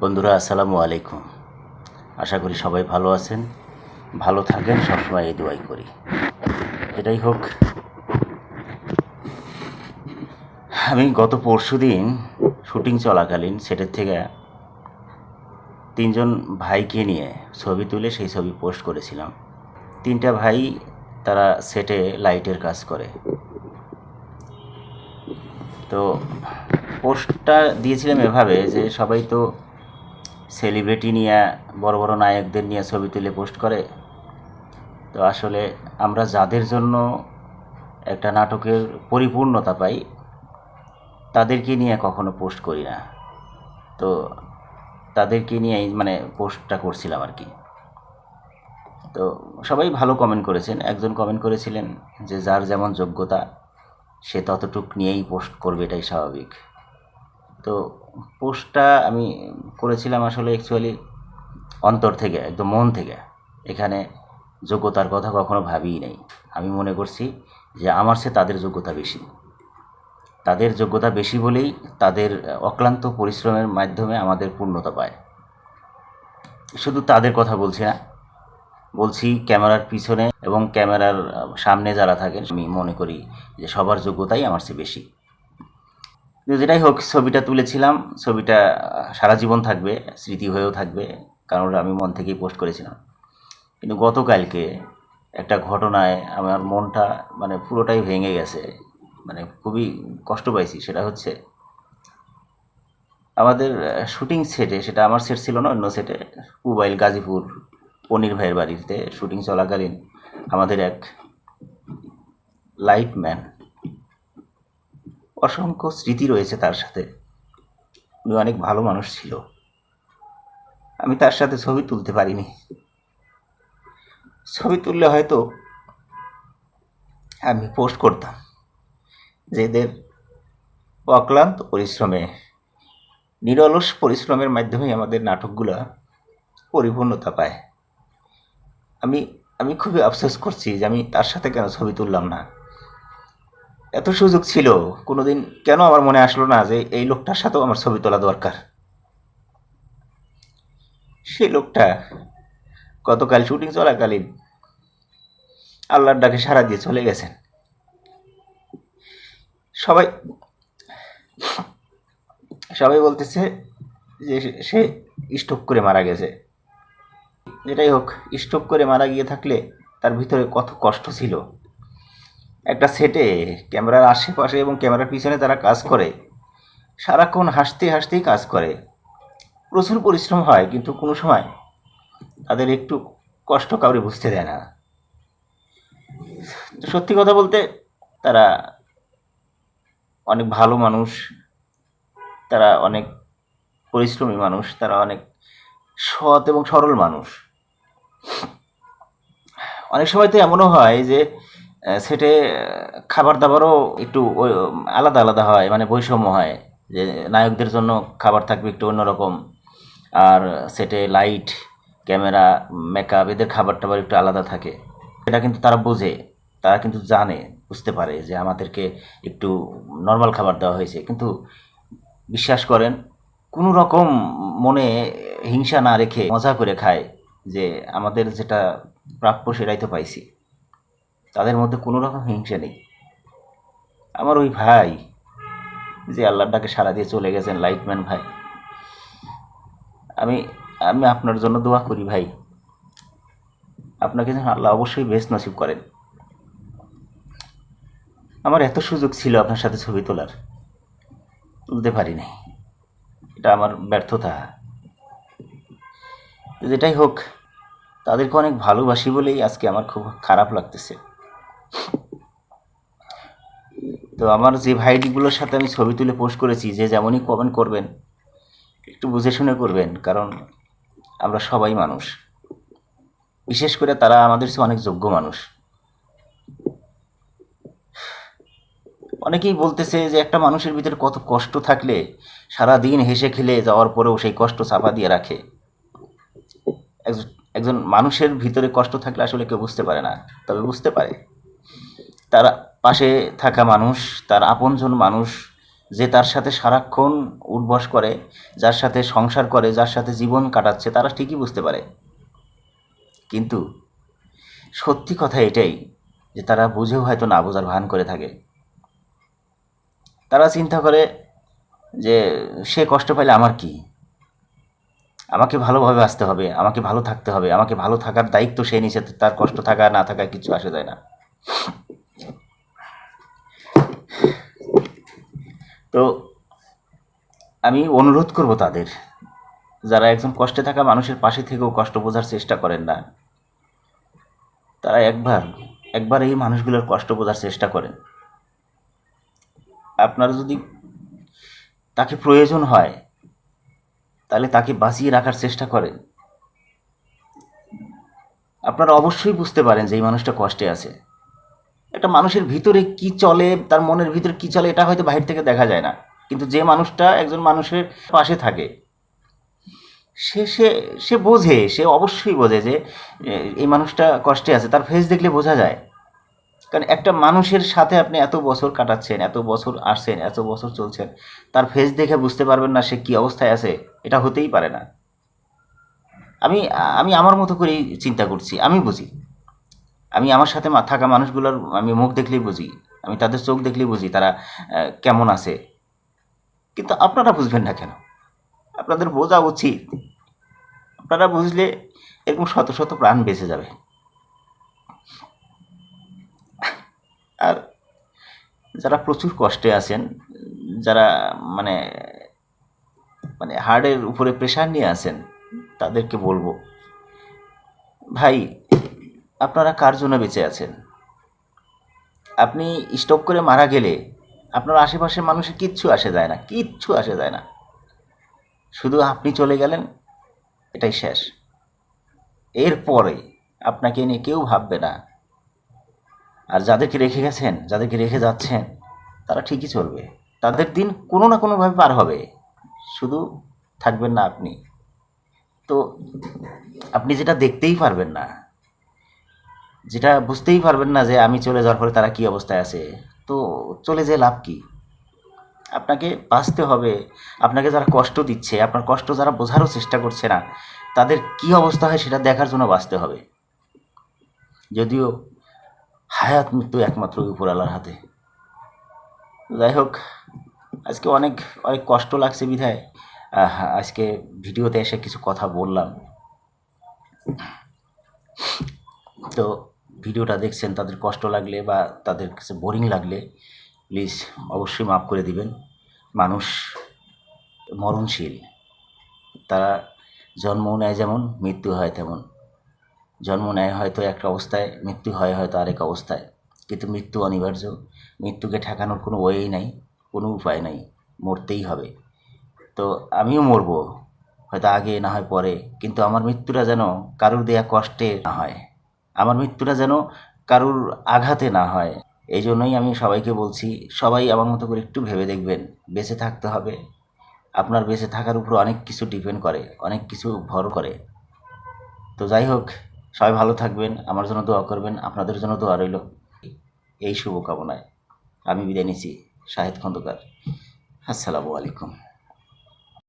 বন্ধুরা, আসসালামু আলাইকুম। আশা করি সবাই ভালো আছেন। ভালো থাকেন, সবসময় এই দোয়াই করি। এটাই হোক। আমি গত পরশু দিন শুটিং চলাকালীন সেটের থেকে তিনজন ভাইকে নিয়ে ছবি তুলে সেই ছবি পোস্ট করেছিলাম। তিনটা ভাই তারা সেটে লাইটের কাজ করে। তো পোস্টটা দিয়েছিলাম এভাবে যে সবাই তো সেলিব্রিটি নিয়ে, বড় বড় নায়কদের নিয়ে ছবি তুলে পোস্ট করে। তো আসলে আমরা যাদের জন্য একটা নাটকের পরিপূর্ণতা পাই, তাদেরকে নিয়ে কখনো পোস্ট করি না। তো তাদেরকে নিয়েই মানে পোস্টটা করছিলাম আর কি। তো সবাই ভালো কমেন্ট করেছেন। একজন কমেন্ট করেছিলেন যে, যার যেমন যোগ্যতা, সে ততটুক নিয়েই পোস্ট করবে, এটাই স্বাভাবিক। তো পোস্টটা আমি করেছিলাম আসলে অ্যাকচুয়ালি অন্তর থেকে, একদম মন থেকে। এখানে যোগ্যতার কথা কখনো ভাবিই নেই। আমি মনে করছি যে আমার সে তাদের যোগ্যতা বেশি। তাদের যোগ্যতা বেশি বলেই তাদের অক্লান্ত পরিশ্রমের মাধ্যমে আমাদের পূর্ণতা পায়। শুধু তাদের কথা বলছি না, বলছি ক্যামেরার পিছনে এবং ক্যামেরার সামনে যারা থাকেন, আমি মনে করি যে সবার যোগ্যতাই আমার চেয়ে বেশি। যেটাই হোক, ছবিটা তুলেছিলাম, ছবিটা সারা জীবন থাকবে, স্মৃতি হয়েও থাকবে, কারণ আমি মন থেকেই পোস্ট করেছিলাম। কিন্তু গতকালকে একটা ঘটনায় আমার মনটা মানে পুরোটাই ভেঙে গেছে মানে খুবই কষ্ট পাইছি, সেটা হচ্ছে আমাদের শুটিং সেটে, সেটা আমার সেট ছিল না, অন্য সেটে মোবাইল গাজীপুর পনির ভাইয়ের বাড়িতে শুটিং চলাকালীন আমাদের এক লাইটম্যান অসংখ্য স্মৃতি রয়েছে তার সাথে। উনি অনেক ভালো মানুষ ছিল। আমি তার সাথে ছবি তুলতে পারিনি। ছবি তুললে হয়তো আমি পোস্ট করতাম যে এদের অক্লান্ত পরিশ্রমে, নিরলস পরিশ্রমের মাধ্যমেই আমাদের নাটকগুলো পরিপূর্ণতা পায়। আমি আমি খুবই আফসোস করছি যে আমি তার সাথে কেন ছবি তুললাম না। এত সুযোগ ছিল, কোনোদিন কেন আমার মনে আসলো না যে এই লোকটার সাথেও আমার ছবি তোলা দরকার? সে লোকটা গতকাল শুটিং চলাকালীন আল্লাহর ডাকে সারা দিয়ে চলে গেছেন। সবাই সবাই বলতেছে যে সে স্ট্রোক করে মারা গেছে। যেটাই হোক স্ট্রোক করে মারা গিয়ে থাকলে তার ভিতরে কত কষ্ট ছিল। একটা সেটে ক্যামেরার আশেপাশে এবং ক্যামেরার পিছনে তারা কাজ করে, সারাক্ষণ হাসতে হাসতেই কাজ করে। প্রচুর পরিশ্রম হয়, কিন্তু কোনো সময় তাদের একটু কষ্ট কাউরে বুঝতে দেয় না। সত্যি কথা বলতে, তারা অনেক ভালো মানুষ, তারা অনেক পরিশ্রমী মানুষ, তারা অনেক সৎ এবং সরল মানুষ। অনেক সময় তো এমনও হয় যে সেটে খাবার দাবারও একটু আলাদা আলাদা হয় মানে বৈষম্য হয়, যে নায়কদের জন্য খাবার থাকবে একটু অন্যরকম। আর সেটে লাইট, ক্যামেরা মেকআপ এদের খাবার টাবার একটু আলাদা থাকে। এটা কিন্তু তারা বোঝে, তারা কিন্তু জানে, বুঝতে পারে যে আমাদেরকে একটু নর্মাল খাবার দেওয়া হয়েছে। কিন্তু বিশ্বাস করেন কোনো রকম মনে হিংসা না রেখে মজা করে খায় যে আমাদের যেটা প্রাপ্য সেটাই তো পাইছি। তাদের মধ্যে কোনো রকম হিংসা নেই। আমার ওই ভাই, যে আল্লাহর ডাকে সারা দিয়ে চলে গেছেন, লাইটম্যান ভাই। আমি আমি আপনার জন্য দোয়া করি ভাই। আপনাকে যেন আল্লাহ অবশ্যই বেশ নসিব করেন। আমার এত সুযোগ ছিল আপনার সাথে ছবি তোলার। তুলতে পারিনি। এটা আমার ব্যর্থতা। যেটাই হোক, তাদেরকে অনেক ভালোবাসি বলেই আজকে আমার খুব খারাপ লাগতেছে। তো আমার যে ভাইটিগুলোর সাথে আমি ছবি তুলে পোস্ট করেছি, যে যেমনই কমেন্ট করবেন, একটু বুঝে শুনে করবেন, কারণ আমরা সবাই মানুষ। বিশেষ করে তারা আমাদের চেয়ে অনেক যোগ্য মানুষ। অনেকেই বলতেছে যে একটা মানুষের ভিতরে কত কষ্ট থাকলে সারা দিন হেসে খেলে যাওয়ার পরেও সেই কষ্ট চাপা দিয়ে রাখে। একজন মানুষের ভিতরে কষ্ট থাকলে আসলে কেউ বুঝতে পারে না, তবে বুঝতে পারে। তার পাশে থাকা মানুষ, তার আপনজন মানুষ যে তার সাথে সারাক্ষণ উঠবস করে, যার সাথে সংসার করে, যার সাথে জীবন কাটাচ্ছে, তারা ঠিকই বুঝতে পারে। কিন্তু সত্যি কথা এটাই যে তারা বুঝেও হয়তো না বোঝার ভান করে থাকে। তারা চিন্তা করে যে সে কষ্ট পাইলে আমার কি? আমাকে ভালোভাবে আসতে হবে, আমাকে ভালো থাকতে হবে, আমাকে ভালো থাকার দায়িত্ব সে নিচে তার কষ্ট থাকা না থাকা কিছু আসে যায় না। তো আমি অনুরোধ করব তাদের, যারা একজন কষ্টে থাকা মানুষের পাশে থেকেও কষ্ট বোঝার চেষ্টা করেন না, তারা একবার একবার এই মানুষগুলোর কষ্ট বোঝার চেষ্টা করেন। আপনার যদি তাকে প্রয়োজন হয়, তাহলে তাকে বাঁচিয়ে রাখার চেষ্টা করেন। আপনারা অবশ্যই বুঝতে পারেন যে এই মানুষটা কষ্টে আছে। একটা মানুষের ভিতরে কি চলে, তার মনের ভিতরে কি চলে, এটা হয়তো বাইরে থেকে দেখা যায় না। কিন্তু যে মানুষটা একজন মানুষের পাশে থাকে, সে সে সে বোঝে, সে অবশ্যই বোঝে যে এই মানুষটা কষ্টে আছে। তার ফেস দেখলে বোঝা যায়। কারণ একটা মানুষের সাথে আপনি এত বছর কাটাচ্ছেন, এত বছর আসছেন, এত বছর চলছেন, তার ফেস দেখে বুঝতে পারবেন না সে কী অবস্থায় আছে। এটা হতেই পারে না। আমি আমি আমার মতো করেই চিন্তা করছি, আমি বুঝি। আমি আমার সাথে থাকা মানুষগুলোর আমি মুখ দেখলেই বুঝি, আমি তাদের চোখ দেখলেই বুঝি তারা কেমন আছে। কিন্তু আপনারা বুঝবেন না কেন? আপনাদের বোঝা উচিত। আপনারা বুঝলে এরকম শত শত প্রাণ বেঁচে যাবে। আর যারা প্রচুর কষ্টে আছেন, যারা মানে মানে হার্টের উপরে প্রেশার নিয়ে আছেন, তাদেরকে বলব, ভাই আপনারা কার জন্য বেঁচে আছেন? আপনি স্টক করে মারা গেলে আপনার আশেপাশের মানুষের কিচ্ছু আসে যায় না, কিচ্ছু আসে যায় না। শুধু আপনি চলে গেলেন, এটাই শেষ। এরপরে আপনাকে নিয়ে কেউ ভাববে না। আর যাদেরকে রেখে গেছেন, যাদেরকে রেখে যাচ্ছেন, তারা ঠিকই চলবে। তাদের দিন কোনো না কোনোভাবে পার হবে। শুধু থাকবেন না আপনি। তো আপনি যেটা দেখতেই পারবেন না যেটা বুঝতেই পারবেন না যে আমি চলে যাওয়ার পরে তারা কী অবস্থায় আছে। তো চলে যেয়ে লাভ কি? আপনাকে বাঁচতে হবে। আপনাকে যারা কষ্ট দিচ্ছে, আপনার কষ্ট যারা বোঝারও চেষ্টা করছে না, তাদের কী অবস্থা হয় সেটা দেখার জন্য বাঁচতে হবে। যদিও হায়াত মৃত্যু একমাত্র উপরালার হাতে। যাই হোক, আজকে অনেক অনেক কষ্ট লাগছে বিধায়। আজকে ভিডিওতে এসে কিছু কথা বললাম। তো ভিডিওটা দেখছেন, তাদের কষ্ট লাগলে বা তাদের কাছে বোরিং লাগলে প্লিজ অবশ্যই মাফ করে দিবেন। মানুষ মরণশীল। তারা জন্ম নেয় যেমন, মৃত্যু হয় তেমন। জন্ম নেয় হয়তো একটা অবস্থায়, মৃত্যু হয় হয়তো আরেক অবস্থায়। কিন্তু মৃত্যু অনিবার্য। মৃত্যুকে ঠেকানোর কোনো ওয়েই নাই, কোনো উপায় নাই। মরতেই হবে। তো আমিও মরবো। হয়তো আগে না হয় পরে। কিন্তু আমার মৃত্যুটা যেন কারোর দেয়া কষ্টে না হয়। আমার মৃত্যুটা যেন কারুর আঘাতে না হয়। এই জন্যই আমি সবাইকে বলছি, সবাই আমার মতো করে একটু ভেবে দেখবেন, বেঁচে থাকতে হবে। আপনার বেঁচে থাকার উপর অনেক কিছু ডিপেন্ড করে, অনেক কিছু ভর করে। তো যাই হোক, সবাই ভালো থাকবেন, আমার জন্য দোয়া করবেন, আপনাদের জন্য দোয়া রইল। এই শুভকামনায় আমি বিদায় নিচ্ছি, শাহেদ খন্দকার। আসসালামু আলাইকুম।